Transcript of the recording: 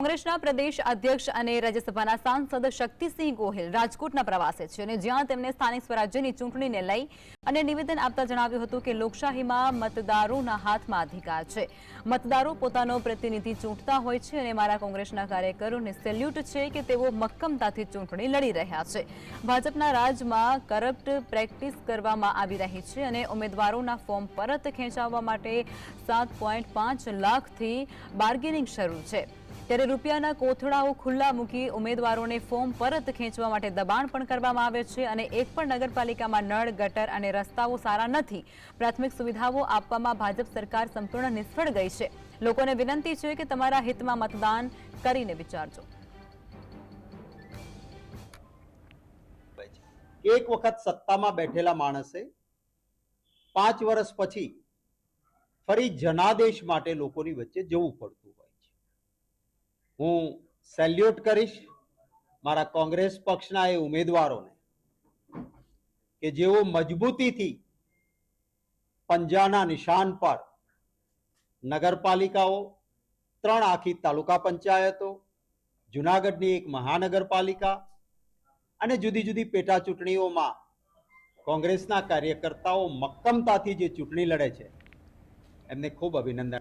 કોંગ્રેસના પ્રદેશ અધ્યક્ષ અને રાજ્યસભાના સાંસદ શક્તિસિંહ ગોહિલ રાજકોટના પ્રવાસે છે અને જ્યાં તેમને સ્થાનિક સ્વરાજ્યની ચૂંટણીને લઈ અને નિવેદન આપતા જણાવ્યું હતું કે લોકશાહીમાં મતદારોના હાથમાં અધિકાર છે. મતદારો પોતાનો પ્રતિનિધિ ચૂંટતા હોય છે અને મારા કોંગ્રેસના કાર્યકરોને સેલ્યુટ છે કે તેઓ મક્કમતાથી ચૂંટણી લડી રહ્યા છે. ભાજપના રાજમાં કરપ્ટ પ્રેક્ટિસ કરવામાં આવી રહી છે અને ઉમેદવારોના ફોર્મ પરત ખેંચાવવા માટે સાત લાખથી બાર્ગેનિંગ શરૂ છે. ત્યારે રૂપિયાના કોથળાઓ ખુલ્લા મૂકી ઉમેદવારોને ફોર્મ પરત ખેંચવા માટે દબાણ પણ કરવામાં આવે છે અને એક પણ નગરપાલિકામાં નળ, ગટર અને રસ્તાઓ સારા નથી. પ્રાથમિક સુવિધાઓ આપવામાં ભાજપ સરકાર સંપૂર્ણ નિષ્ફળ ગઈ છે. લોકોને વિનંતી છે કે તમારા હિતમાં મતદાન કરીને વિચારજો. એક વખત સત્તામાં બેઠેલા માણસે પાંચ વર્ષ પછી ફરી જનાદેશ માટે લોકોની વચ્ચે જવું પડતું હોય. હું સેલ્યુટ કરીશ મારા કોંગ્રેસ પક્ષના એ ઉમેદવારોને કે જેઓ મજબૂતીથી પંજાના નિશાન પર નગરપાલિકાઓ, ત્રણ આખી તાલુકા પંચાયતો, જુનાગઢની એક મહાનગરપાલિકા અને જુદી જુદી પેટા ચૂંટણીઓમાં કોંગ્રેસના કાર્યકર્તાઓ મક્કમતાથી જે ચૂંટણી લડે છે, એમને ખૂબ અભિનંદન.